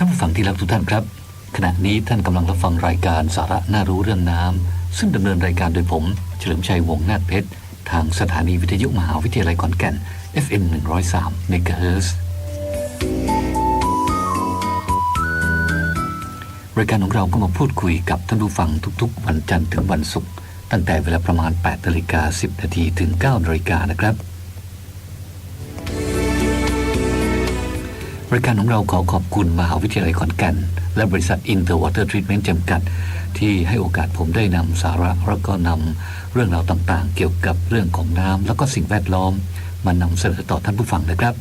ท่านผู้ฟังที่รักทุกท่านครับ ขณะนี้ท่านกำลังรับฟังรายการสาระน่ารู้เรื่องน้ำซึ่งดำเนินรายการโดยผม เฉลิมชัยวงศ์นาถเพชร ทางสถานีวิทยุมหาวิทยาลัยขอนแก่น FM 103 MHz รายการของเราก็มาพูดคุยกับท่านผู้ฟังทุกๆ วันจันทร์ถึงวันศุกร์ตั้งแต่เวลาประมาณ8นาฬิกา10นาทีถึง9นาฬิกานะครับ รายการของเราขอขอบคุณมหาวิทยาลัยขอนแก่น และบริษัท Interwater Treatment จำกัด ที่ให้โอกาสผมได้นำสาระแล้วก็นำเรื่องราวต่างๆ เกี่ยวกับเรื่องของน้ำแล้วก็สิ่งแวดล้อม มานำเสนอต่อท่านผู้ฟังนะครับ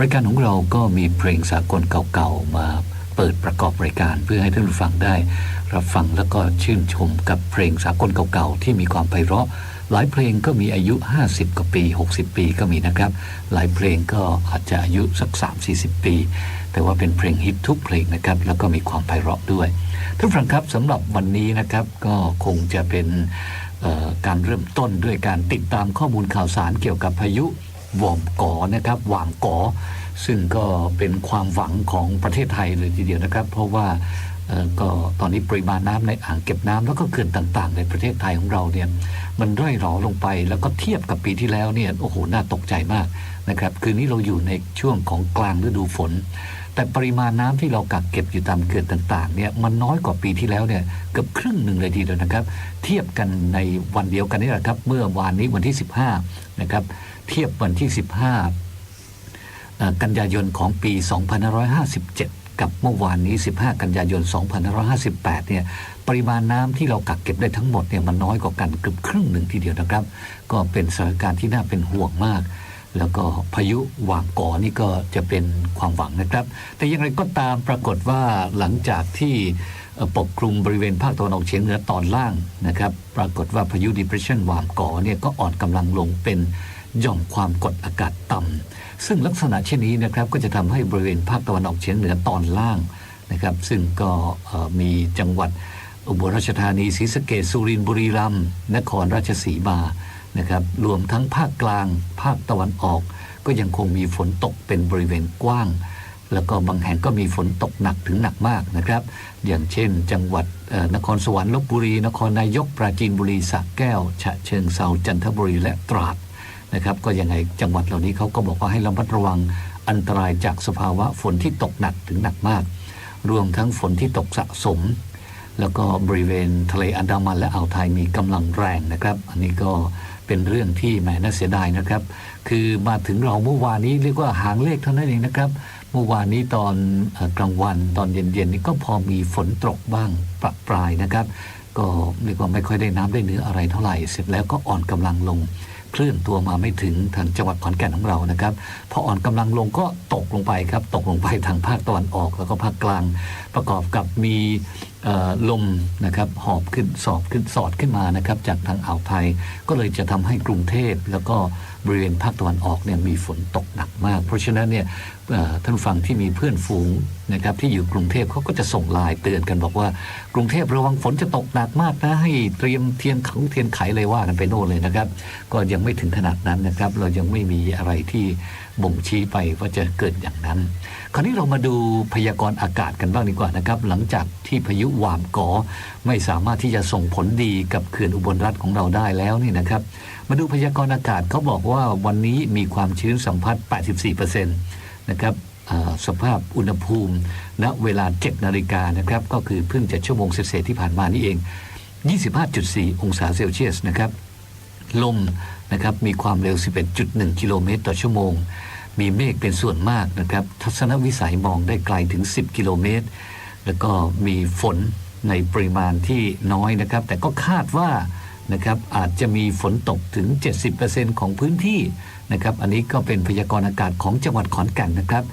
รายการของเราก็มีเพลงสากลเก่าๆมาเปิดประกอบรายการเพื่อให้ท่านผู้ฟังได้ รับฟังแล้วก็ชื่นชมกับเพลงสากลเก่าๆที่มีความไพเราะ หลายเพลงก็มีอายุ 50 กว่าปี 60 ปีก็มีนะครับ หลายเพลงก็อาจจะอายุสัก 3-40 ปี แต่ว่าเป็นเพลงฮิตทุกเพลงนะครับ แล้วก็มีความไพเราะด้วยท่านฟังครับสำหรับวันนี้นะครับก็คงจะเป็นการเริ่มต้นด้วยการติดตามข้อมูลข่าวสารเกี่ยวกับพายุวอมกอนะครับหว่างกอซึ่งก็เป็นความหวังของประเทศไทยเลยทีเดียวนะครับ เพราะว่า ก็ตอนนี้ปริมาณน้ำในอ่างเก็บน้ำแล้วก็เขื่อนต่างๆ ในประเทศไทยของเราเนี่ยมันร่อยหรอลงไปแล้วก็เทียบกับปีที่แล้วเนี่ยโอ้โหน่าตกใจมากนะครับคืนนี้เราอยู่ในช่วงของกลางฤดูฝน แต่ปริมาณน้ำที่เรากักเก็บอยู่ตามเขื่อนต่างๆเนี่ยมันน้อยกว่าปีที่แล้วเนี่ยเกือบครึ่งหนึ่งเลยทีเดียวนะครับ เทียบกันในวันเดียวกันนี่แหละครับ เมื่อวานนี้วันที่ 15นะครับเทียบวันที่ 15 กันยายนของปี 2557 กับเมื่อวานนี้ 15 กันยายน 2558 เนี่ยปริมาณน้ำที่เรากักเก็บได้ทั้งหมดเนี่ยมันน้อยกว่ากันเกือบครึ่งหนึ่งทีเดียวนะครับ ก็เป็นสถานการณ์ที่น่าเป็นห่วงมาก แล้วก็พายุหว่างก่อนี่ก็จะเป็นความหวังนะครับ แต่อย่างไรก็ตามปรากฏว่าหลังจากที่ปกคลุมบริเวณภาคตะวันออกเฉียงเหนือตอนล่างนะครับ ปรากฏว่าพายุ depression หว่างก่อเนี่ยก็อ่อนกำลังลงเป็น หย่อมความกดอากาศต่ำซึ่งลักษณะเช่นนี้นะครับก็จะทำให้บริเวณภาคตะวันออกเฉียงเหนือตอนล่างนะครับ ซึ่งก็มีจังหวัดอุบลราชธานีศรีสะเกษสุรินทร์บุรีรัมย์นครราชสีมานะครับรวมทั้งภาคกลาง ภาคตะวันออก ก็ยังคงมีฝนตกเป็นบริเวณกว้าง แล้วก็บางแห่งก็มีฝนตกหนักถึงหนักมากนะครับ อย่างเช่น จังหวัดนครสวรรค์ลบบุรี นครนายกปราจีนบุรีสระแก้ว ฉะเชิงเซาจันทบุรีและตราด นะครับก็ยังไงจังหวัดเหล่านี้เขาก็บอกว่าให้ระมัดระวังอันตรายจากสภาวะฝนที่ตกหนักถึงหนักมาก รวมทั้งฝนที่ตกสะสม แล้วก็บริเวณทะเลอันดามันและอ่าวไทยมีกำลังแรงนะครับ อันนี้ก็เป็นเรื่องที่แหมน่าเสียดายนะครับ คือมาถึงเราเมื่อวานนี้เรียกว่าหางเลขเท่านั้นเองนะครับ เมื่อวานนี้ตอนกลางวันตอนเย็นๆนี่ก็พอมีฝนตกบ้างประปรายนะครับ ก็เรียกว่าไม่ค่อยได้น้ำได้เนื้ออะไรเท่าไหร่ เสร็จแล้วก็อ่อนกำลังลง เคลื่อนตัวมาไม่ถึงทางจังหวัดขอนแก่นของเรานะครับพออ่อนกำลังลงก็ตกลงไปครับ ตกลงไปทางภาคตะวันออกแล้วก็ภาคกลาง ประกอบกับมีลมนะครับหอบขึ้นสอบขึ้นสอดขึ้นมานะครับจากทางอ่าวไทย ก็เลยจะทำให้กรุงเทพแล้วก็ บริเวณภาคตะวันออกเนี่ยมีฝนตกหนักมาก เพราะฉะนั้นเนี่ยท่านฟังที่มีเพื่อนฝูงนะครับที่อยู่กรุงเทพเขาก็จะส่งไลน์เตือนกันบอกว่ากรุงเทพระวังฝนจะตกหนักมากนะให้เตรียมเทียนขังเทียนไขเลยว่ากันไปโน่นเลยนะครับ ก็ยังไม่ถึงขนาดนั้นนะครับ เรายังไม่มีอะไรที่ บ่งชี้ไปว่าจะเกิดอย่างนั้น คราวนี้เรามาดูพยากรณ์อากาศกันบ้างดีกว่านะครับ หลังจากที่พายุหวามกอไม่สามารถที่จะส่งผลดีกับเขื่อนอุบลรัฐของเราได้แล้วนี่นะครับ มาดูพยากรณ์อากาศเขาบอกว่าวันนี้มีความชื้นสัมพัทธ์ 84%นะครับสภาพอุณหภูมิณเวลา 7 นาฬิกานะครับ ก็คือเพิ่งจะชั่วโมงเศษที่ผ่านมานี่เอง 25.4 องศาเซลเซียสนะครับ ลมนะครับมีความเร็ว 11.1 กิโลเมตรต่อชั่วโมง มีเมฆเป็นส่วนมากนะครับ ทัศนวิสัยมองได้ไกลถึง 10 กิโลเมตร แล้วก็มีฝนในปริมาณที่น้อยนะครับ แต่ก็คาดว่านะครับอาจจะมีฝนตกถึง 70%ของพื้นที่นะครับ อันนี้ก็เป็นพยากรณ์อากาศของจังหวัดขอนแก่นนะครับ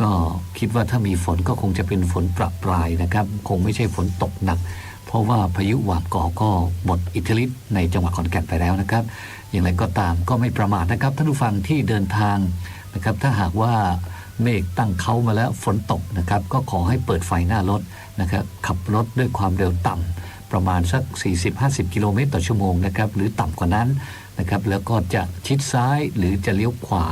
ก็คิดว่าถ้ามีฝนก็คงจะเป็นฝนประปรายนะครับ คงไม่ใช่ฝนตกหนัก เพราะว่าพายุหวามก่อก็หมดอิทธิฤทธิ์ในจังหวัดขอนแก่นไปแล้วนะครับ อย่างไรก็ตามก็ไม่ประมาทนะครับท่านผู้ฟังที่เดินทาง นะครับถ้าหากว่าเมฆตั้งเขามาแล้วฝนตกนะครับ ก็ขอให้เปิดไฟหน้ารถนะครับขับรถด้วยความเร็วต่ำประมาณสัก 40-50 กิโลเมตรต่อชั่วโมงนะครับหรือต่ำกว่านั้นนะครับแล้วก็จะชิดซ้ายหรือจะเลี้ยวขวา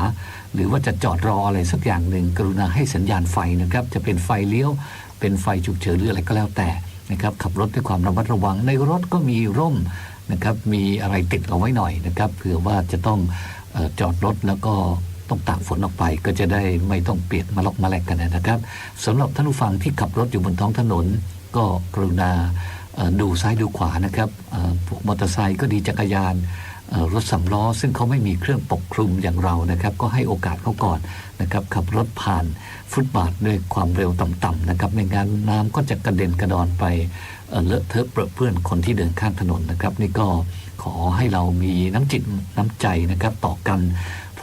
หรือว่าจะจอดรออะไรสักอย่างหนึ่ง กรุณาให้สัญญาณไฟนะครับ จะเป็นไฟเลี้ยว เป็นไฟฉุกเฉินหรืออะไรก็แล้วแต่นะครับขับรถด้วยความระมัดระวังในรถก็มีร่มนะครับมีอะไรติดเอาไว้หน่อยนะครับเผื่อว่าจะต้องออจอดรถแล้วก็ ต้องตากฝนออกไปก็จะได้ไม่ต้องเปียกมาลอกมาแลกกันนะครับสำหรับท่านผู้ฟังที่ขับรถอยู่บนท้องถนน ก็กรุณาดูซ้ายดูขวานะครับพวกมอเตอร์ไซค์ก็ดีจักรยานรถสำล้อซึ่งเขาไม่มีเครื่องปกคลุมอย่างเรานะครับ ก็ให้โอกาสเขาก่อนนะครับขับรถผ่านฟุตบาทด้วยความเร็วต่ำๆนะครับไม่งั้นน้ำก็จะกระเด็นกระดอนไปเลอะเทอะเปรอะเปื้อนคนที่เดินข้ามถนนนะครับ นี่ก็ขอให้เรามีน้ำจิตน้ำใจนะครับ ต่อกัน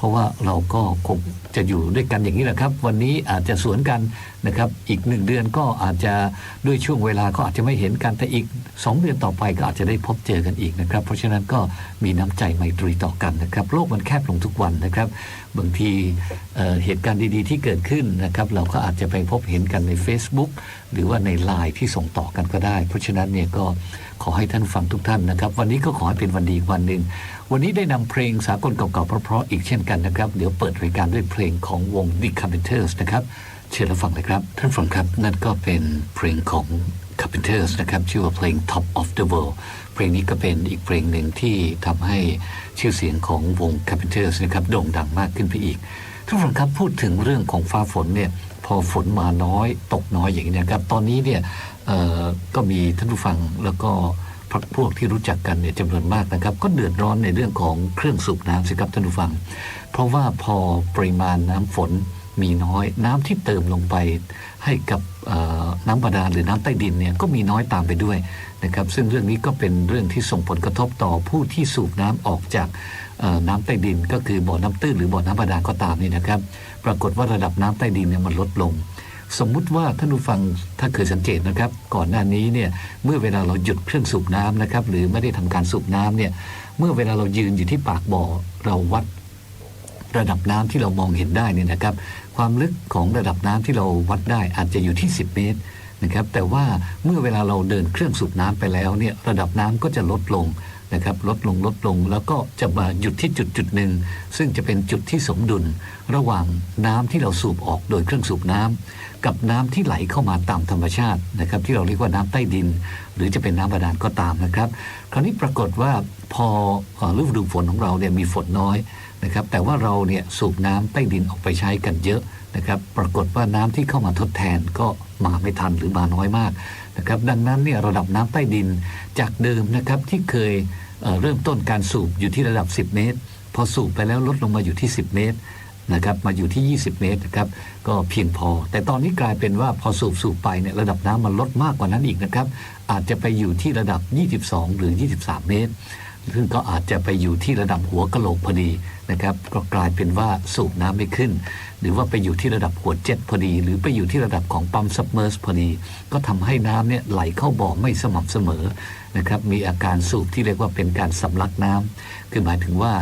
ราะว่าเราก็คงจะอยู่ด้วยกันอย่างนี้แหละครับ วันนี้อาจจะสวนกันนะครับ อีกหนึ่งเดือนก็อาจจะด้วยช่วงเวลาก็อาจจะไม่เห็นกันแต่อีกสองเดือนต่อไปก็อาจจะได้พบเจอกันอีกนะครับ เพราะฉะนั้นก็มีน้ำใจไมตรีต่อกันนะครับ โลกมันแคบลงทุกวันนะครับ บางทีเเหตุการณ์ดีๆ ที่เกิดขึ้นนะครับ เราก็อาจจะไปพบเห็นกันใน Facebook หรือว่าในไลน์ที่ส่งต่อกันก็ได้ เพราะฉะนั้นเนี่ยก็ขอให้ท่านฟังทุกท่านนะครับ วันนี้ก็ขอให้เป็นวันดีวันหนึ่ง วันนี้ได้นำเพลงสากลเก่าๆเพราะๆอีกเช่นกันนะครับ เดี๋ยวเปิดรายการด้วยเพลงของวง The Carpenters นะครับ เชิญรับฟังเลยครับ ท่านฟังครับ นั่นก็เป็นเพลงของ Carpenters นะครับ ชื่อว่าเพลง Top of the World เพลงนี้ก็เป็นอีกเพลงหนึ่งที่ทำให้ชื่อเสียงของวง Carpenters นะครับโด่งดังมากขึ้นไปอีกท่านผู้ชมครับพูดถึงเรื่องของฟ้าฝนเนี่ยพอฝนมาน้อย ตกน้อยอย่างนี้นะครับ ตอนนี้เนี่ยก็มีท่านผู้ฟังแล้วก็ พักพวกที่รู้จักกันเนี่ยจำนวนมากนะครับ ก็เดือดร้อนในเรื่องของเครื่องสูบน้ำสิครับท่านผู้ฟัง เพราะว่าพอปริมาณน้ำฝนมีน้อย น้ำที่เติมลงไปให้กับน้ำบาดาลหรือน้ำใต้ดินเนี่ยก็มีน้อยตามไปด้วยนะครับ ซึ่งเรื่องนี้ก็เป็นเรื่องที่ส่งผลกระทบต่อผู้ที่สูบน้ำออกจากน้ำใต้ดิน ก็คือบ่อน้ำตื้นหรือบ่อน้ำบาดาลก็ตามนี่นะครับ ปรากฏว่าระดับน้ำใต้ดินเนี่ยมันลดลง สมมุติว่าท่านผู้ฟังถ้าเคยสังเกตนะครับ ก่อนหน้านี้เนี่ยเมื่อเวลาเราหยุดเครื่องสูบน้ำนะครับ หรือไม่ได้ทำการสูบน้ำเนี่ยเมื่อเวลาเรายืนอยู่ที่ปากบ่อเราวัดระดับน้ำที่เรามองเห็นได้เนี่ยนะครับ ความลึกของระดับน้ำที่เราวัดได้อาจจะอยู่ที่ 10 เมตรนะครับแต่ว่าเมื่อเวลาเราเดินเครื่องสูบน้ำไปแล้วเนี่ยระดับน้ำก็จะลดลงนะครับลดลงลดลงแล้วก็จะมาหยุดที่จุดจุดหนึ่งซึ่งจะเป็นจุดที่สมดุลระหว่างน้ำที่เราสูบออกโดยเครื่องสูบน้ำ กับน้ำที่ไหลเข้ามาตามธรรมชาตินะครับ ที่เราเรียกว่าน้ำใต้ดิน หรือจะเป็นน้ำบาดาลก็ตามนะครับ คราวนี้ปรากฏว่าพอฤดูฝนของเราเนี่ยมีฝนน้อยนะครับแต่ว่าเราเนี่ยสูบน้ำใต้ดินออกไปใช้กันเยอะนะครับ ปรากฏว่าน้ำที่เข้ามาทดแทนก็มาไม่ทันหรือมาน้อยมากนะครับ ดังนั้นเนี่ยระดับน้ำใต้ดินจากเดิมนะครับที่เคยเเริ่มต้นการสูบอยู่ที่ระดับ 10 เมตร พอสูบไปแล้วลดลงมาอยู่ที่ 10 เมตร นะครับมาอยู่ที่ 20 เมตรนะครับก็เพียงพอ แต่ตอนนี้กลายเป็นว่าพอสูบสูบไปเนี่ยระดับน้ำมันลดมากกว่านั้นอีกนะครับอาจจะไปอยู่ที่ระดับ 22 หรือ 23 เมตร ซึ่งก็อาจจะไปอยู่ที่ระดับหัวกะโหลกพอดีนะครับก็กลายเป็นว่าสูบน้ำไม่ขึ้น หรือว่าไปอยู่ที่ระดับหัวเจ็ตพอดี หรือไปอยู่ที่ระดับของปั๊มซับเมอร์สพอดี ก็ทำให้น้ำเนี่ยไหลเข้าบ่อไม่สม่ำเสมอนะครับมีอาการสูบที่เรียกว่าเป็นการสำลักน้ำคือหมายถึงว่า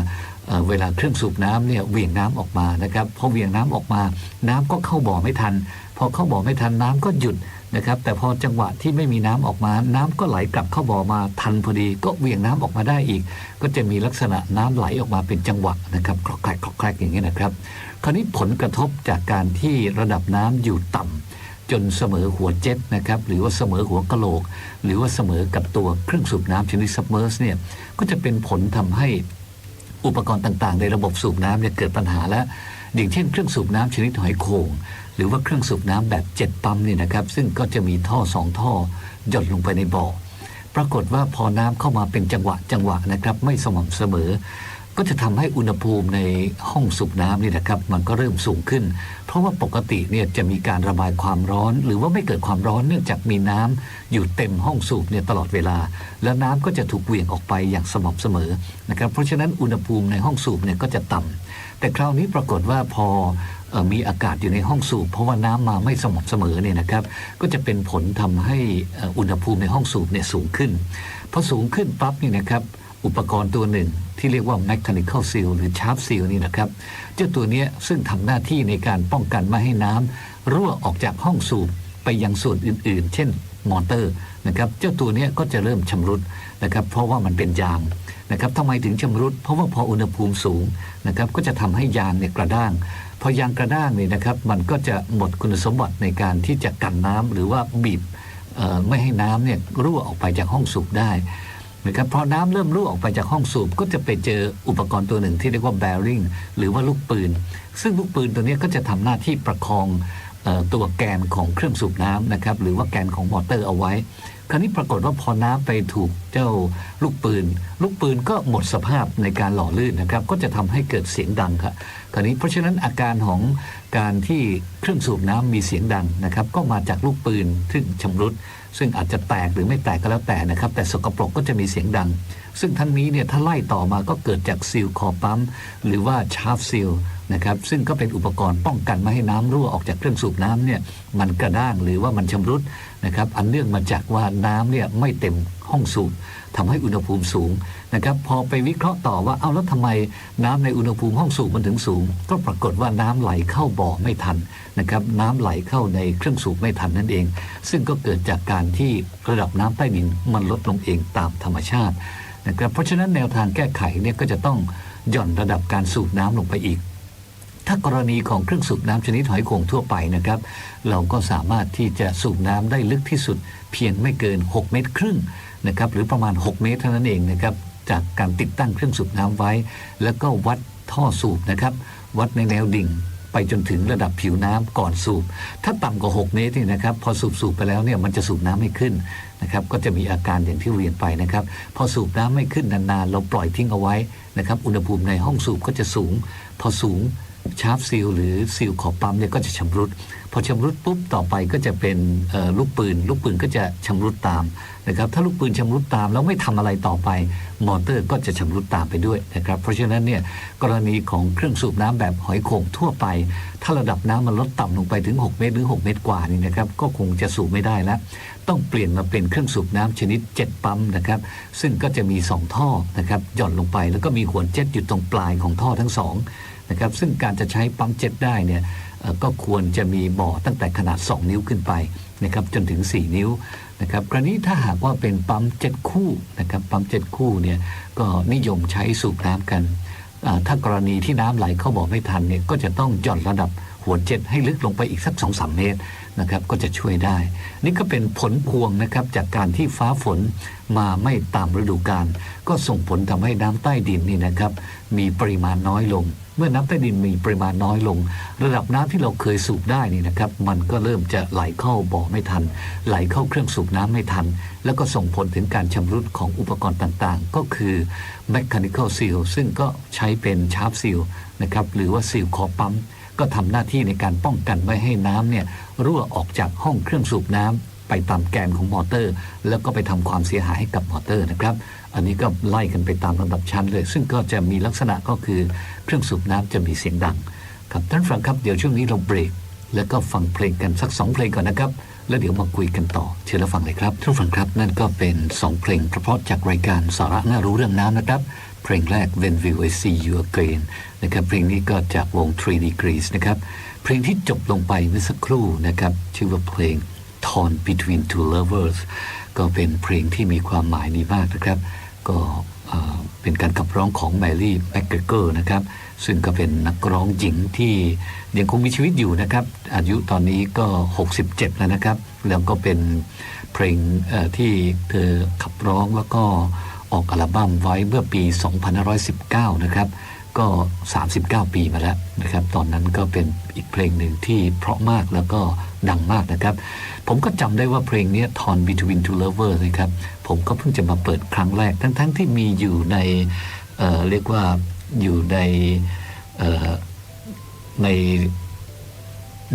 เวลาเครื่องสูบน้ำเนี่ยเหวี่ยงน้ำออกมานะครับพอเหวี่ยงน้ำออกมา น้ำก็เข้าบ่อไม่ทัน พอเข้าบ่อไม่ทันน้ำก็หยุดนะครับแต่พอจังหวะที่ไม่มีน้ำออกมา น้ำก็ไหลกลับเข้าบ่อมาทันพอดี ก็เหวี่ยงน้ำออกมาได้อีก ก็จะมีลักษณะน้ำไหลออกมาเป็นจังหวะนะครับคลอกแคลกคลอกแคลกอย่างนี้นะครับ คราวนี้ผลกระทบจากการที่ระดับน้ำอยู่ต่ำจนเสมอหัวเจ็ตนะครับหรือว่าเสมอหัวกะโหลก หรือว่าเสมอกับตัวเครื่องสูบน้ำชนิดซับเมอร์สเนี่ยก็จะเป็นผลทำให้ อุปกรณ์ต่างๆ ในระบบสูบน้ำเนี่ยเกิดปัญหาแล้วอย่างเช่นเครื่องสูบน้ำชนิดหอยโข่งหรือว่าเครื่องสูบน้ำแบบเจ็ดปั๊มเนี่ยนะครับ ซึ่งก็จะมีท่อสองท่อหยดลงไปในบ่อ ปรากฏว่าพอน้ำเข้ามาเป็นจังหวะจังหวะนะครับ ไม่สม่ำเสมอ ก็จะทำให้อุณหภูมิในห้องสูบน้ำนี่นะครับ มันก็เริ่มสูงขึ้น เพราะว่าปกติเนี่ยจะมีการระบายความร้อน หรือว่าไม่เกิดความร้อนเนื่องจากมีน้ำอยู่เต็มห้องสูบเนี่ยตลอดเวลา แล้วน้ำก็จะถูกเหวี่ยงออกไปอย่างสม่ำเสมอนะครับเพราะฉะนั้นอุณหภูมิในห้องสูบเนี่ยก็จะต่ำแต่คราวนี้ปรากฏว่าพอมีอากาศอยู่ในห้องสูบ เพราะว่าน้ำมาไม่สม่ำเสมอเนี่ยนะครับก็จะเป็นผลทำให้อุณหภูมิในห้องสูบเนี่ยสูงขึ้นพอสูงขึ้นปั๊บนี่นะครับ อุปกรณ์ตัวหนึ่ง ที่เรียกว่า mechanical seal หรือ sharp seal นี่นะครับ เจ้าตัวนี้ซึ่งทำหน้าที่ในการป้องกันไม่ให้น้ำรั่วออกจากห้องสูบไปยังส่วนอื่นๆ เช่นมอเตอร์นะครับ เจ้าตัวนี้ก็จะเริ่มชำรุดนะครับ เพราะว่ามันเป็นยางนะครับทำไมถึงชำรุด เพราะว่าพออุณหภูมิสูงนะครับ ก็จะทำให้ยางเนี่ยกระด้าง พอยางกระด้างเนี่ยนะครับ มันก็จะหมดคุณสมบัติในการที่จะกันน้ำหรือว่าบีบไม่ให้น้ำเนี่ยรั่วออกไปจากห้องสูบได้ นะครับพอน้ำเริ่มรั่วออกไปจากห้องสูบก็จะไปเจออุปกรณ์ตัวหนึ่งที่เรียกว่า bearing หรือว่าลูกปืน ซึ่งลูกปืนตัวนี้ก็จะทำหน้าที่ประคองออตัวแกนของเครื่องสูบน้ำนะครับหรือว่าแกนของมอเตอร์เอาไว้ คราวนี้ปรากฏว่าพอน้ำไปถูกเจ้าลูกปืน ลูกปืนก็หมดสภาพในการหล่อลื่นนะครับก็จะทำให้เกิดเสียงดังครับคราวนี้เพราะฉะนั้นอาการของการที่เครื่องสูบน้ำมีเสียงดังนะครับก็มาจากลูกปืนซึ่งชำรุด ซึ่งอาจจะแตกหรือไม่แตกก็แล้วแต่นะครับ แต่สกปรกก็จะมีเสียงดัง ซึ่งทั้งนี้เนี่ยถ้าไล่ต่อมาก็เกิดจากซีลคอปั๊ม หรือว่าชาร์ฟซีลนะครับซึ่งก็เป็นอุปกรณ์ป้องกันไม่ให้น้ำรั่วออกจากเครื่องสูบน้ำเนี่ยมันกระด้างหรือว่ามันชำรุดนะครับอันเนื่องมาจากว่าน้ำเนี่ยไม่เต็ม ห้องสูบทำให้อุณหภูมิสูงนะครับพอไปวิเคราะห์ต่อว่าเอาแล้วทำไมน้ำในอุณหภูมิห้องสูบมันถึงสูง ก็ปรากฏว่าน้ำไหลเข้าบ่อไม่ทันนะครับน้ำไหลเข้าในเครื่องสูบไม่ทันนั่นเอง ซึ่งก็เกิดจากการที่ระดับน้ำใต้ดินมันลดลงเองตามธรรมชาตินะครับเพราะฉะนั้นแนวทางแก้ไขเนี่ยก็จะต้องหย่อนระดับการสูบน้ำลงไปอีก ถ้ากรณีของเครื่องสูบน้ำชนิดหอยโข่งทั่วไปนะครับ เราก็สามารถที่จะสูบน้ำได้ลึกที่สุด เพียงไม่เกิน 6 เมตรครึ่ง นะครับหรือประมาณ 6 เมตรเท่านั้นเองนะครับจากการติดตั้งเครื่องสูบน้ำไว้ แล้วก็วัดท่อสูบนะครับวัดในแนวดิ่งไปจนถึงระดับผิวน้ำก่อนสูบ ถ้าต่ำกว่า 6 เมตรนี่นะครับ พอสูบสูบไปแล้วเนี่ยมันจะสูบน้ำไม่ขึ้นนะครับ ก็จะมีอาการอย่างที่เรียนไปนะครับ พอสูบน้ำไม่ขึ้นนานๆ เราปล่อยทิ้งเอาไว้นะครับ อุณหภูมิในห้องสูบก็จะสูง พอสูงชาร์ปซีลหรือซีลขอบปั๊มเนี่ยก็จะชำรุด พอชำรุดปุ๊บต่อไปก็จะเป็นลูกปืน ลูกปืนก็จะชำรุดตาม นะครับถ้าลูกปืนชำรุดตามแล้วไม่ทำอะไรต่อไป มอเตอร์ก็จะชำรุดตามไปด้วยนะครับเพราะฉะนั้นเนี่ยกรณีของเครื่องสูบน้ำแบบหอยโข่งทั่วไป ถ้าระดับน้ำมันลดต่ำลงไปถึง 6 เมตรหรือ 6 เมตรกว่านี่นะครับก็คงจะสูบไม่ได้แล้ว ต้องเปลี่ยนมาเป็นเครื่องสูบน้ำชนิดเจ็ตปั๊มนะครับซึ่งก็จะมี 2 ท่อนะครับหย่อนลงไป แล้วก็มีหัวเจ็ตอยู่ตรงปลายของท่อทั้งสองนะครับซึ่งการจะใช้ปั๊มเจ็ตได้เนี่ยก็ควรจะมีบ่อตั้งแต่ขนาด 2 นิ้วขึ้นไปนะครับจนถึง 4 นิ้ว นะครับกรณีถ้าหากว่าเป็นปั๊มเจ็ดคู่นะครับปั๊มเจ็ดคู่เนี่ยก็นิยมใช้สูบน้ำกันถ้ากรณีที่น้ำไหลเข้าบ่อไม่ทันเนี่ยก็จะต้องหย่อนระดับหัวเจ็ดให้ลึกลงไปอีกสักสองสามเมตรนะครับก็จะช่วยได้ นี่ก็เป็นผลพวงนะครับจากการที่ฟ้าฝน มาไม่ตามฤดูกาลก็ส่งผลทำให้น้ำใต้ดินนี่นะครับ มีปริมาณน้อยลง เมื่อน้ำใต้ดินมีปริมาณน้อยลง ระดับน้ำที่เราเคยสูบได้นี่นะครับ มันก็เริ่มจะไหลเข้าบ่อไม่ทัน ไหลเข้าเครื่องสูบน้ำไม่ทัน แล้วก็ส่งผลถึงการชำรุดของอุปกรณ์ต่างๆ ก็คือ mechanical seal ซึ่งก็ใช้เป็น sharp seal นะครับหรือว่าซีลคอปั๊มก็ทำหน้าที่ในการป้องกันไม่ให้น้ำเนี่ยรั่วออกจากห้องเครื่องสูบน้ำ ไปตามแกนของมอเตอร์ แล้วก็ไปทำความเสียหายให้กับมอเตอร์นะครับ อันนี้ก็ไล่กันไปตามลำดับชั้นเลย ซึ่งก็จะมีลักษณะก็คือเครื่องสูบน้ำจะมีเสียงดัง ครับท่านฟังครับเดี๋ยวช่วงนี้เราเบรก แล้วก็ฟังเพลงกันสักสองเพลงก่อนนะครับ แล้วเดี๋ยวมาคุยกันต่อ เชิญรับฟังเลยครับท่านฟังครับนั่นก็เป็นสองเพลงเพราะจากรายการสาระน่ารู้เรื่องน้ำนะครับเพลงแรก When Will I See You Again นะครับเพลงนี้ก็จากวง Three Degrees นะครับเพลงที่จบลงไปเมื่อสักครู่นะครับชื่อว่าเพลง Torn Between Two Lovers ก็เป็นเพลงที่มีความหมายดีมากนะครับ ก็เป็นการขับร้องของแมรี่แมคเกเกอร์นะครับ ซึ่งก็เป็นนักร้องหญิงที่ยังคงมีชีวิตอยู่นะครับ อายุตอนนี้ก็ 67 แล้วนะครับ แล้วก็เป็นเพลงที่เธอขับร้องแล้วก็ออกอัลบั้มไว้เมื่อปี 2519 นะครับ ก็ 39 ปีมาแล้วนะครับ ตอนนั้นก็เป็นอีกเพลงหนึ่งที่เพราะมากแล้วก็ดังมากนะครับ ผมก็จำได้ว่าเพลงนี้ทอน Between Two Lovers นะครับ ผมก็เพิ่งจะมาเปิดครั้งแรก ทั้งๆทที่มีอยู่ในเเรียกว่าอยู่ในใน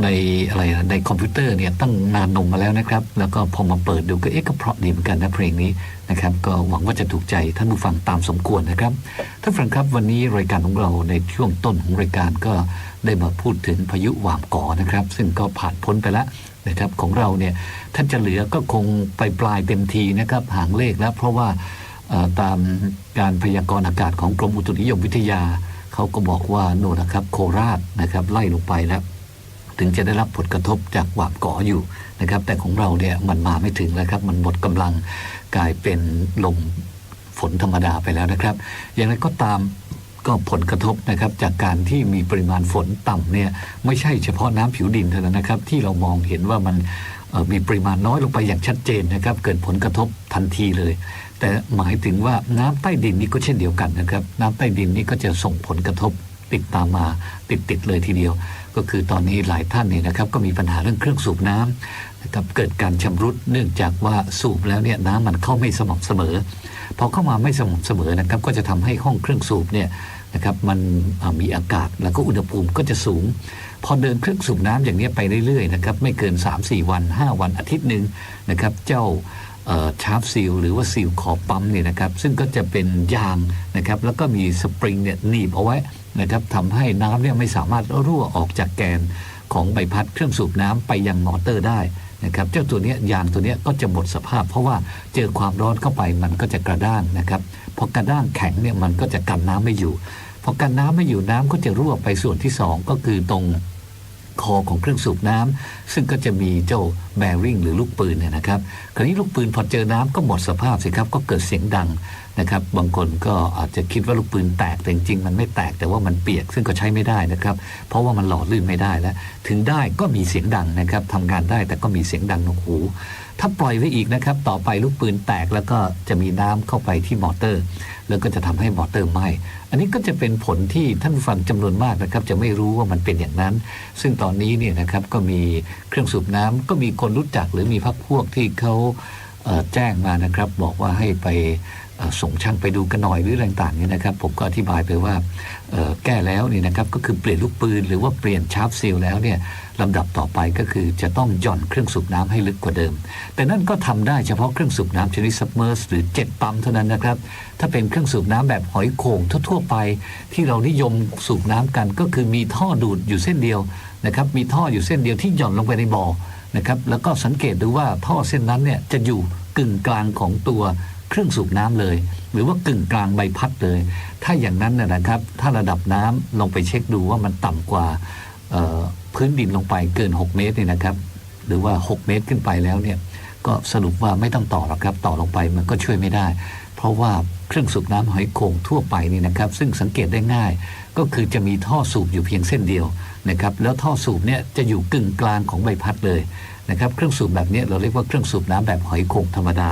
ในอะไรนะในคอมพิวเตอร์เนี่ยตั้งนานนมมาแล้วนะครับ แล้วก็พอมาเปิดดูก็เอ๊ะก็เพราะดีเหมือนกันนะเพลงนี้นะครับ ก็หวังว่าจะถูกใจท่านผู้ฟังตามสมควรนะครับท่านผู้ฟังครับวันนี้รายการของเราในช่วงต้นของรายการก็ได้มาพูดถึงพายุหวามก่อนะครับ ซึ่งก็ผ่านพ้นไปแล้วนะครับของเราเนี่ยท่านจะเหลือก็คงไปปลายเต็มทีนะครับหางเลขแล้ว เพราะว่าตามการพยากรณ์อากาศของกรมอุตุนิยมวิทยาเขาก็บอกว่าโน่นนะครับ โคราชนะครับไล่ลงไปแล้ว ถึงจะได้รับผลกระทบจากหวามก่ออยู่นะครับ แต่ของเราเนี่ยมันมาไม่ถึงแล้วครับ มันหมดกำลังกลายเป็นลมฝนธรรมดาไปแล้วนะครับ อย่างไรก็ตามก็ผลกระทบนะครับจากการที่มีปริมาณฝนต่ำเนี่ยไม่ใช่เฉพาะน้ำผิวดินเท่านั้นนะครับ ที่เรามองเห็นว่ามันมีปริมาณน้อยลงไปอย่างชัดเจนนะครับ เกิดผลกระทบทันทีเลย แต่หมายถึงว่าน้ำใต้ดินนี่ก็เช่นเดียวกันนะครับ น้ำใต้ดินนี่ก็จะส่งผลกระทบติดตามมาติดๆเลยทีเดียว ก็คือตอนนี้หลายท่านเนี่ยนะครับก็มีปัญหาเรื่องเครื่องสูบน้ำนะครับเกิดการชำรุดเนื่องจากว่าสูบแล้วเนี่ยน้ำมันเข้าไม่สม่ำเสมอพอเข้ามาไม่สม่ำเสมอนะครับก็จะทำให้ห้องเครื่องสูบเนี่ยนะครับมันมีอากาศแล้วก็อุณหภูมิก็จะสูง พอเดินเครื่องสูบน้ำอย่างนี้ไปเรื่อยๆนะครับไม่เกิน 3-4 วัน 5 วันอาทิตย์หนึ่งนะครับเจ้าชาร์ปซีลหรือว่าซีลขอบปั๊มเนี่ยนะครับซึ่งก็จะเป็นยางนะครับแล้วก็มีสปริงเนี่ยหนีบเอาไว้ นะครับทำให้น้ำเนี่ยไม่สามารถรั่วออกจากแกนของใบพัดเครื่องสูบน้ำไปยังมอเตอร์ได้นะครับเจ้าตัวเนี้ยยางตัวเนี้ยก็จะหมดสภาพ เพราะว่าเจอความร้อนเข้าไปมันก็จะกระด้างนะครับพอกระด้างแข็งเนี่ยมันก็จะกันน้ำไม่อยู่พอกันน้ำไม่อยู่น้ำก็จะรั่วไปส่วนที่สองก็คือตรงคอของเครื่องสูบน้ำซึ่งก็จะมีเจ้าแบริ่งหรือลูกปืนเนี่ยนะครับ คราวนี้ลูกปืนพอเจอน้ำก็หมดสภาพสิครับก็เกิดเสียงดัง นะครับ บางคนก็อาจจะคิดว่าลูกปืนแตกแต่จริงๆมันไม่แตกแต่ว่ามันเปียกซึ่งก็ใช้ไม่ได้นะครับ เพราะว่ามันหล่อลื่นไม่ได้แล้ว ถึงได้ก็มีเสียงดังนะครับทำงานได้แต่ก็มีเสียงดังหนวกหู ถ้าปล่อยไว้อีกนะครับ ต่อไปลูกปืนแตกแล้วก็จะมีน้ำเข้าไปที่มอเตอร์ แล้วก็จะทำให้มอเตอร์ไหม้อันนี้ก็จะเป็นผลที่ท่านฟังจำนวนมากนะครับ จะไม่รู้ว่ามันเป็นอย่างนั้น ซึ่งตอนนี้เนี่ยนะครับก็มีเครื่องสูบน้ำก็มีคนรู้จักหรือมีพักพวกที่เขาเแจ้งมานะครับ บอกว่าให้ไป ส่งช่างไปดูกันหน่อยหรืออะไรต่างๆเนี่ยนะครับ ผมก็อธิบายไปว่าแก้แล้วนี่นะครับก็คือเปลี่ยนลูกปืนหรือว่าเปลี่ยนชาร์ปซีลแล้วเนี่ยลำดับต่อไปก็คือจะต้องหย่อนเครื่องสูบน้ำให้ลึกกว่าเดิม แต่นั่นก็ทำได้เฉพาะเครื่องสูบน้ำชนิดซับเมอร์สหรือเจ็ตปั๊มเท่านั้นนะครับ ถ้าเป็นเครื่องสูบน้ำแบบหอยโข่งทั่วๆไป ที่เรานิยมสูบน้ำกัน ก็คือมีท่อดูดอยู่เส้นเดียวนะครับมีท่ออยู่เส้นเดียวที่หย่อนลงไปในบ่อนะครับแล้วก็สังเกตดูว่าท่อเส้นนั้นเนี่ยจะอยู่กึ่งกลางของตัว เครื่องสูบน้ำเลย หรือว่ากึ่งกลางใบพัดเลย ถ้าอย่างนั้นนะครับ ถ้าระดับน้ำลงไปเช็คดูว่ามันต่ำกว่าพื้นดินลงไปเกิน 6 เมตรเนี่ยนะครับ หรือว่า 6 เมตรขึ้นไปแล้วเนี่ยก็สรุปว่าไม่ต้องต่อหรอกครับต่อลงไปมันก็ช่วยไม่ได้ เพราะว่าเครื่องสูบน้ำหอยโข่งทั่วไปนี่นะครับ ซึ่งสังเกตได้ง่าย ก็คือจะมีท่อสูบอยู่เพียงเส้นเดียวนะครับแล้วท่อสูบเนี่ยจะอยู่กึ่งกลางของใบพัดเลยนะครับเครื่องสูบแบบนี้เราเรียกว่าเครื่องสูบน้ำแบบหอยโข่งธรรมดา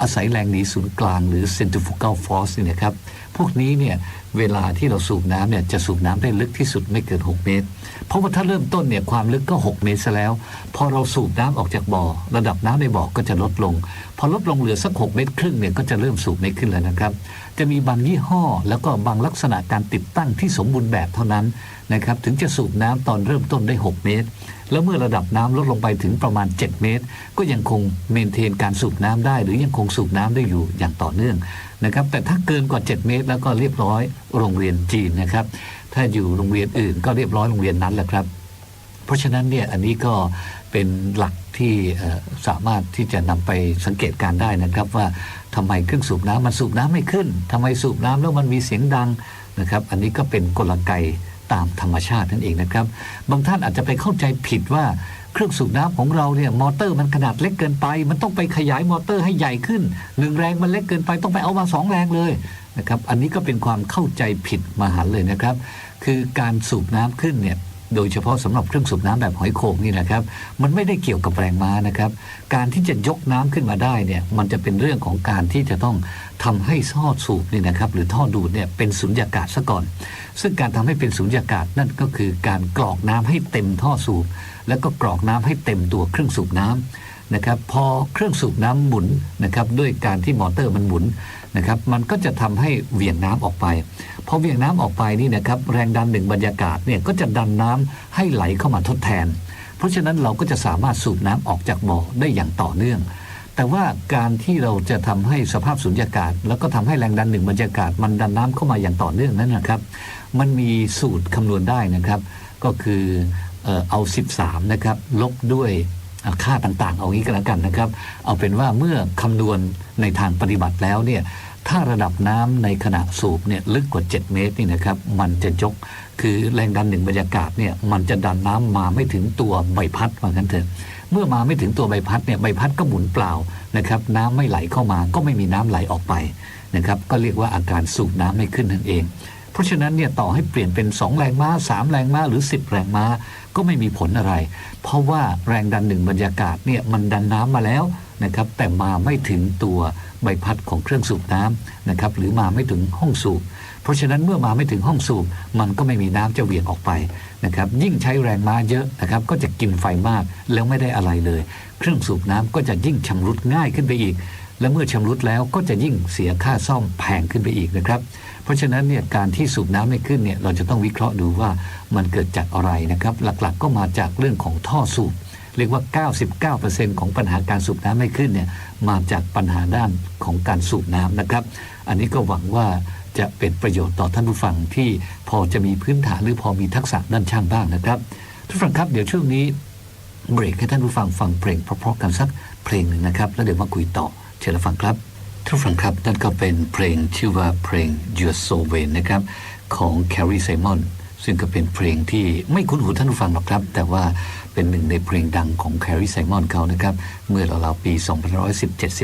อาศัยแรงหนีศูนย์กลางหรือ centrifugal force นี่นะครับ พวกนี้เนี่ยเวลาที่เราสูบน้ำเนี่ยจะสูบน้ำได้ลึกที่สุดไม่เกิน 6 เมตร เพราะว่าถ้าเริ่มต้นเนี่ยความลึกก็ 6 เมตรซะแล้ว พอเราสูบน้ำออกจากบ่อ ระดับน้ำในบ่อก็จะลดลง พอลดลงเหลือสัก 6 เมตร ครึ่งเนี่ยก็จะเริ่มสูบไม่ขึ้นแล้วนะครับ จะมีบางยี่ห้อ แล้วก็บางลักษณะการติดตั้งที่สมบูรณ์แบบเท่านั้นนะครับถึงจะสูบน้ำตอนเริ่มต้นได้ 6 เมตร แล้วเมื่อระดับน้ำลดลงไปถึงประมาณ 7 เมตร ก็ยังคงเมนเทนการสูบน้ำได้ หรือยังคงสูบน้ำได้อยู่อย่างต่อเนื่องนะครับแต่ถ้าเกินกว่า 7 เมตร แล้วก็เรียบร้อยโรงเรียนจีนนะครับ ถ้าอยู่โรงเรียนอื่นก็เรียบร้อยโรงเรียนนั้นแหละครับ เพราะฉะนั้นเนี่ยอันนี้ก็เป็นหลักที่สามารถที่จะนำไปสังเกตการได้นะครับ ว่าทำไมเครื่องสูบน้ำมันสูบน้ำไม่ขึ้นทำไมสูบน้ำแล้วมันมีเสียงดังนะครับ อันนี้ก็เป็นกลไกตามธรรมชาตินั่นเองนะครับ บางท่านอาจจะไปเข้าใจผิดว่า เครื่องสูบน้ำของเราเนี่ยมอเตอร์มันขนาดเล็กเกินไป มันต้องไปขยายมอเตอร์ให้ใหญ่ขึ้นหนึ่งแรงมันเล็กเกินไปต้องไปเอามาสองแรงเลยนะครับอันนี้ก็เป็นความเข้าใจผิดมหันเลยนะครับ คือการสูบน้ำขึ้นเนี่ยโดยเฉพาะสำหรับเครื่องสูบน้ำแบบหอยโข่งนี่นะครับ มันไม่ได้เกี่ยวกับแรงม้านะครับ การที่จะยกน้ำขึ้นมาได้เนี่ย มันจะเป็นเรื่องของการที่จะต้องทำให้ท่อสูบนี่นะครับ หรือท่อดูดเนี่ยเป็นสุญญากาศซะก่อน ซึ่งการทำให้เป็นสุญญากาศนั่นก็คือการกรอกน้ำให้เต็มท่อสูบ แล้วก็กรอกน้ำให้เต็มตัวเครื่องสูบน้ำนะครับพอเครื่องสูบน้ำหมุนนะครับด้วยการที่มอเตอร์มันหมุนนะครับมันก็จะทำให้เหวี่ยงน้ำออกไปพอเหวี่ยงน้ำออกไปนี่นะครับแรงดันหนึ่งบรรยากาศเนี่ยก็จะดันน้ำให้ไหลเข้ามาทดแทน เพราะฉะนั้นเราก็จะสามารถสูบน้ำออกจากบ่อได้อย่างต่อเนื่อง แต่ว่าการที่เราจะทำให้สภาพสุญญากาศ แล้วก็ทำให้แรงดันหนึ่งบรรยากาศ มันดันน้ำเข้ามาอย่างต่อเนื่องนั้นนะครับ มันมีสูตรคำนวณได้นะครับ ก็คือ เอา 13 นะครับ ลบด้วยค่าต่างๆ เอางี้ก็แล้วกันนะครับ เอาเป็นว่าเมื่อคำนวณในทางปฏิบัติแล้วเนี่ยถ้าระดับน้ำในขณะสูบเนี่ยลึกกว่า 7 เมตรนี่นะครับ มันจะยกคือแรงดันหนึ่งบรรยากาศเนี่ยมันจะดันน้ำมาไม่ถึงตัวใบพัดว่างั้นเถอะเมื่อมาไม่ถึงตัวใบพัดเนี่ยใบพัดก็หมุนเปล่านะครับ น้ำไม่ไหลเข้ามาก็ไม่มีน้ำไหลออกไปนะครับ ก็เรียกว่าอาการสูบน้ำไม่ขึ้นนั่นเอง เพราะฉะนั้นเนี่ยต่อให้เปลี่ยนเป็น 2 แรงม้า 3 แรงม้าหรือ 10 แรงม้า ก็ไม่มีผลอะไร เพราะว่าแรงดันหนึ่งบรรยากาศเนี่ยมันดันน้ำมาแล้วนะครับแต่มาไม่ถึงตัวใบพัดของเครื่องสูบน้ำนะครับหรือมาไม่ถึงห้องสูบ เพราะฉะนั้นเมื่อมาไม่ถึงห้องสูบ มันก็ไม่มีน้ำจะเหวี่ยงออกไปนะครับยิ่งใช้แรงม้าเยอะนะครับก็จะกินไฟมากแล้วไม่ได้อะไรเลย เครื่องสูบน้ำก็จะยิ่งชำรุดง่ายขึ้นไปอีก และเมื่อชำรุดแล้วก็จะยิ่งเสียค่าซ่อมแพงขึ้นไปอีกนะครับ เพราะฉะนั้นเนี่ยการที่สูบน้ำไม่ขึ้นเนี่ยเราจะต้องวิเคราะห์ดูว่ามันเกิดจากอะไรนะครับ หลักๆ ก็มาจากเรื่องของท่อสูบเรียกว่า 99%ของปัญหาการสูบน้ำไม่ขึ้นเนี่ยมาจากปัญหาด้านของการสูบน้ำนะครับ อันนี้ก็หวังว่าจะเป็นประโยชน์ต่อท่านผู้ฟังที่พอจะมีพื้นฐานหรือพอมีทักษะด้านช่างบ้างนะครับทุกท่านครับเดี๋ยวช่วงนี้เบรกให้ท่านผู้ฟังฟังเพลงเพราะๆกันสักเพลงหนึ่งนะครับ แล้วเดี๋ยวมาคุยต่อ ชิญรับฟังครับทุกท่านครับนั่นก็เป็นเพลงชื่อว่าเพลง You're So Vain นะครับของ Carrie Simon ซึ่งก็เป็นเพลงที่ไม่คุ้นหูท่านผู้ฟังหรอกครับ แต่ว่าเป็นหนึ่งในเพลงดังของ Carrie Simon เขานะครับ เมื่อราวๆปี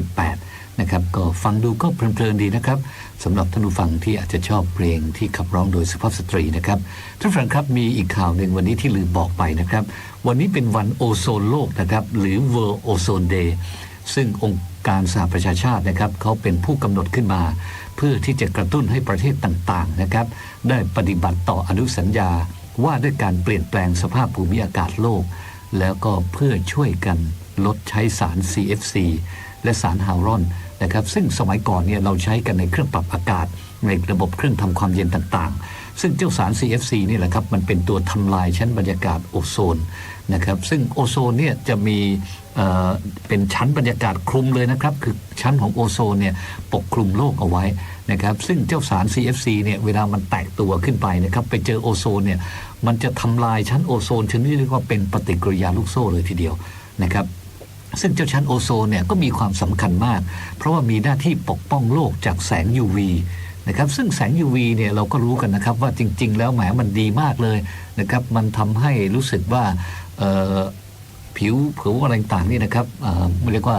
2517-18 นะครับก็ฟังดูก็เพลินๆดีนะครับสำหรับท่านผู้ฟังที่อาจจะชอบเพลงที่ขับร้องโดยสุภาพสตรีนะครับท่านผู้ฟังครับมีอีกข่าวหนึ่งวันนี้ที่ลืมบอกไปนะครับ วันนี้เป็นวันโอโซนโลกนะครับ หรือ World Ozone Day ซึ่งองค์ การสหประชาชาตินะครับเขาเป็นผู้กำหนดขึ้นมา เพื่อที่จะกระตุ้นให้ประเทศต่างๆนะครับ ได้ปฏิบัติต่ออนุสัญญาว่าด้วยการเปลี่ยนแปลงสภาพภูมิอากาศโลก แล้วก็เพื่อช่วยกันลดใช้สาร CFC และสารฮารอนนะครับ ซึ่งสมัยก่อนเนี่ยเราใช้กันในเครื่องปรับอากาศ ในระบบเครื่องทำความเย็นต่างๆ ซึ่งเจ้าสาร CFC นี่แหละครับ มันเป็นตัวทำลายชั้นบรรยากาศโอโซน นะครับ ซึ่งโอโซนเนี่ยจะมีเป็นชั้นบรรยากาศคลุมเลยนะครับ คือชั้นของโอโซนเนี่ยปกคลุมโลกเอาไว้นะครับ ซึ่งเจ้าสาร CFC เนี่ยเวลามันแตกตัวขึ้นไปนะครับ ไปเจอโอโซนเนี่ยมันจะทำลายชั้นโอโซนชนิดที่เรียกว่าเป็นปฏิกิริยาลูกโซ่เลยทีเดียวนะครับซึ่งเจ้าชั้นโอโซนเนี่ยก็มีความสำคัญมาก เพราะว่ามีหน้าที่ปกป้องโลกจากแสง UV นะครับซึ่งแสง UV เนี่ยเราก็รู้กันนะครับว่าจริง ๆ แล้วแหมมันดีมากเลยนะครับมันทำให้รู้สึกว่า ผิวผิวอะไรต่างนี่นะครับเอ่เรียกว่า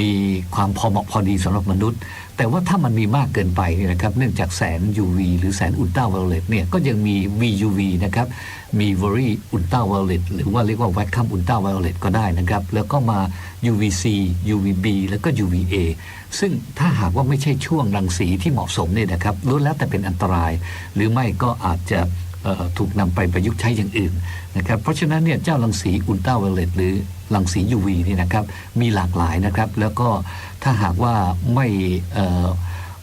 มีความพอเหมาะพอดีสำหรับมนุษย์ แต่ว่าถ้ามันมีมากเกินไปเนี่ยนะครับ เนื่องจากแสง UV หรือแสงอุลตราไวโอเลตเนี่ยก็ยังมี VUV นะครับ มี very ultraviolet หรือว่าเรียกว่า vacuum ultraviolet ก็ได้นะครับ แล้วก็มา UVC UVB แล้วก็ UVA ซึ่งถ้าหากว่าไม่ใช่ช่วงรังสีที่เหมาะสมเนี่ยนะครับล้วนแล้วแต่เป็นอันตราย หรือไม่ก็อาจจะ ถูกนำไปประยุกต์ใช้อย่างอื่นนะครับเพราะฉะนั้นเนี่ยเจ้ารังสีอุลตราไวโอเลตหรือรังสี UV นี่นะครับมีหลากหลายนะครับ แล้วก็ถ้าหากว่าไม่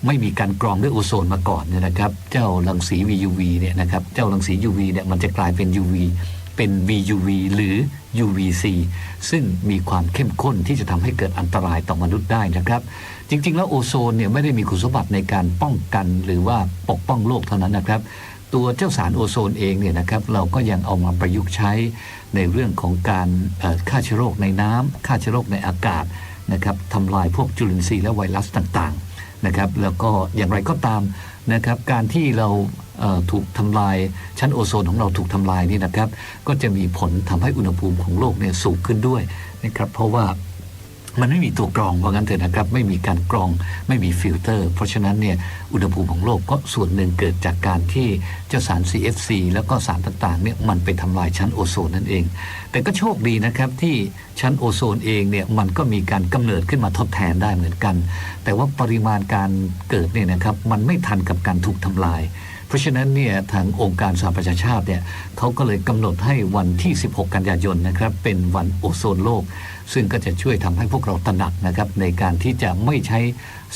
ไม่มีการกรองด้วยโอโซนมาก่อนเนี่ยนะครับ เจ้ารังสี VUV เนี่ยนะครับเจ้ารังสี UV เนี่ยมันจะกลายเป็น UV เป็น VUV หรือ UVC ซึ่งมีความเข้มข้นที่จะทำให้เกิดอันตรายต่อมนุษย์ได้นะครับ จริง ๆ แล้วโอโซนเนี่ยไม่ได้มีคุณสมบัติในการป้องกันหรือว่าปกป้องโลกเท่านั้นนะครับ ตัวเจ้าสารโอโซนเองเนี่ยนะครับเราก็ยังเอามาประยุกต์ใช้ในเรื่องของการฆ่าเชื้อโรคในน้ำฆ่าเชื้อโรคในอากาศนะครับทำลายพวกจุลินทรีย์และไวรัสต่างๆนะครับแล้วก็อย่างไรก็ตามนะครับการที่เราถูกทำลายชั้นโอโซนของเราถูกทำลายนี่นะครับ ก็จะมีผลทำให้อุณหภูมิของโลกเนี่ยสูงขึ้นด้วยนะครับเพราะว่า มันไม่มีตัวกรองว่างั้นเถอะนะครับ ไม่มีการกรองไม่มีฟิลเตอร์ เพราะฉะนั้นเนี่ยอุณหภูมิของโลกก็ส่วนหนึ่งเกิดจากการที่เจ้าสาร CFC แล้วก็สารต่างๆเนี่ยมันไปทำลายชั้นโอโซนนั่นเอง แต่ก็โชคดีนะครับที่ชั้นโอโซนเองเนี่ยมันก็มีการกำเนิดขึ้นมาทดแทนได้เหมือนกัน แต่ว่าปริมาณการเกิดเนี่ยนะครับมันไม่ทันกับการถูกทำลาย เพราะฉะนั้นเนี่ยทางองค์การสหประชาชาติเนี่ยเขาก็เลยกำหนดให้วันที่ 16 กันยายนนะครับเป็นวันโอโซนโลก ซึ่งก็จะช่วยทำให้พวกเราตระหนักนะครับในการที่จะไม่ใช้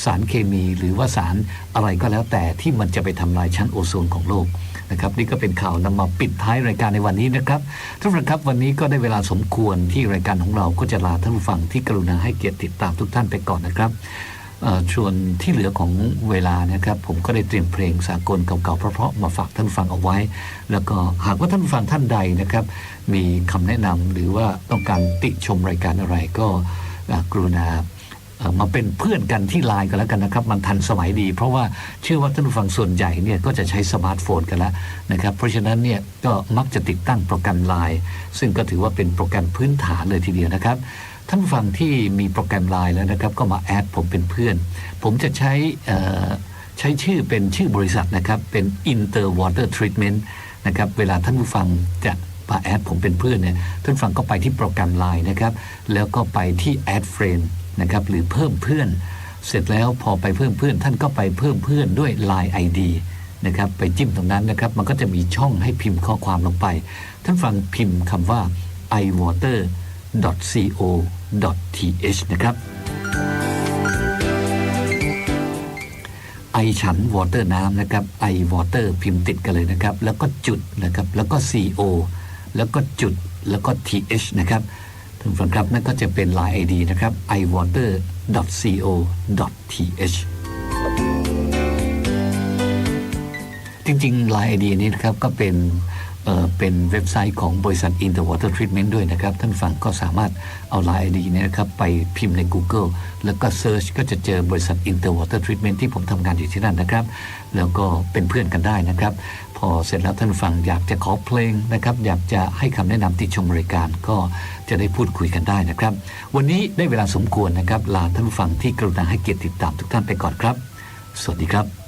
สารเคมีหรือว่าสารอะไรก็แล้วแต่ที่มันจะไปทำลายชั้นโอโซนของโลกนะครับนี่ก็เป็นข่าวนำมาปิดท้ายรายการในวันนี้นะครับท่านผู้ชมครับวันนี้ก็ได้เวลาสมควรที่รายการของเราก็จะลาท่านผู้ฟังที่กรุณาให้เกียรติติดตามทุกท่านไปก่อนนะครับ เอ่อส่วนที่เหลือของเวลานะครับ ผมก็ได้เตรียมเพลงสากลเก่าๆเพราะๆมาฝากท่านฟังเอาไว้ แล้วก็หากว่าท่านฟังท่านใดนะครับ มีคำแนะนำหรือว่าต้องการติชมรายการอะไรก็กรุณามาเป็นเพื่อนกันที่ไลน์กันแล้วกันนะครับ มันทันสมัยดี เพราะว่าเชื่อว่าท่านผู้ฟังส่วนใหญ่เนี่ยก็จะใช้สมาร์ทโฟนกันแล้วนะครับ เพราะฉะนั้นเนี่ยก็มักจะติดตั้งโปรแกรมไลน์ซึ่งก็ถือว่าเป็นโปรแกรมพื้นฐานเลยทีเดียวนะครับ ท่านผู้ฟังที่มีโปรแกรมไลน์แล้วนะครับ ก็มาแอดผมเป็นเพื่อน ผมจะใช้ใช้ชื่อเป็นชื่อบริษัทนะครับ เป็น Inter Water Treatment นะครับ เวลาท่านผู้ฟังจะมาแอดผมเป็นเพื่อนเนี่ยท่านผู้ฟังก็ไปที่โปรแกรมไลน์นะครับ แล้วก็ไปที่ Add Friend นะครับ หรือเพิ่มเพื่อน เสร็จแล้วพอไปเพิ่มเพื่อน ท่านก็ไปเพิ่มเพื่อนด้วย Line ID นะครับ ไปจิ้มตรงนั้นนะครับ มันก็จะมีช่องให้พิมพ์ข้อความลงไป ท่านฟังพิมพ์คำว่า iwater.co .th นะครับ ไอฉันวอเตอร์น้ำนะครับไอวอเตอร์พิมพ์ติดกันเลยนะครับ แล้วก็จุดนะครับ แล้วก็ CO แล้วก็จุดแล้วก็ th นะครับท่านผู้ฟังครับนั่นก็จะเป็น Line ID นะครับ iwater.co.th จริงๆ Line ID นี้นะครับก็เป็น เป็นเว็บไซต์ของบริษัท Interwater Treatment ด้วยนะครับ ท่านฟังก็สามารถเอา Line ID เนี่ยนะครับ ไปพิมพ์ใน Google แล้วก็ Search ก็จะเจอบริษัท Interwater Treatment ที่ผมทำงานอยู่ที่นั่นนะครับ แล้วก็เป็นเพื่อนกันได้นะครับ พอเสร็จแล้วท่านฟังอยากจะขอเพลงนะครับ อยากจะให้คำแนะนำติชมรายการก็จะได้พูดคุยกันได้นะครับ วันนี้ได้เวลาสมควรนะครับ ลาท่านฟังที่กรุณาให้เกียรติติดตามทุกท่านไปก่อนครับ สวัสดีครับ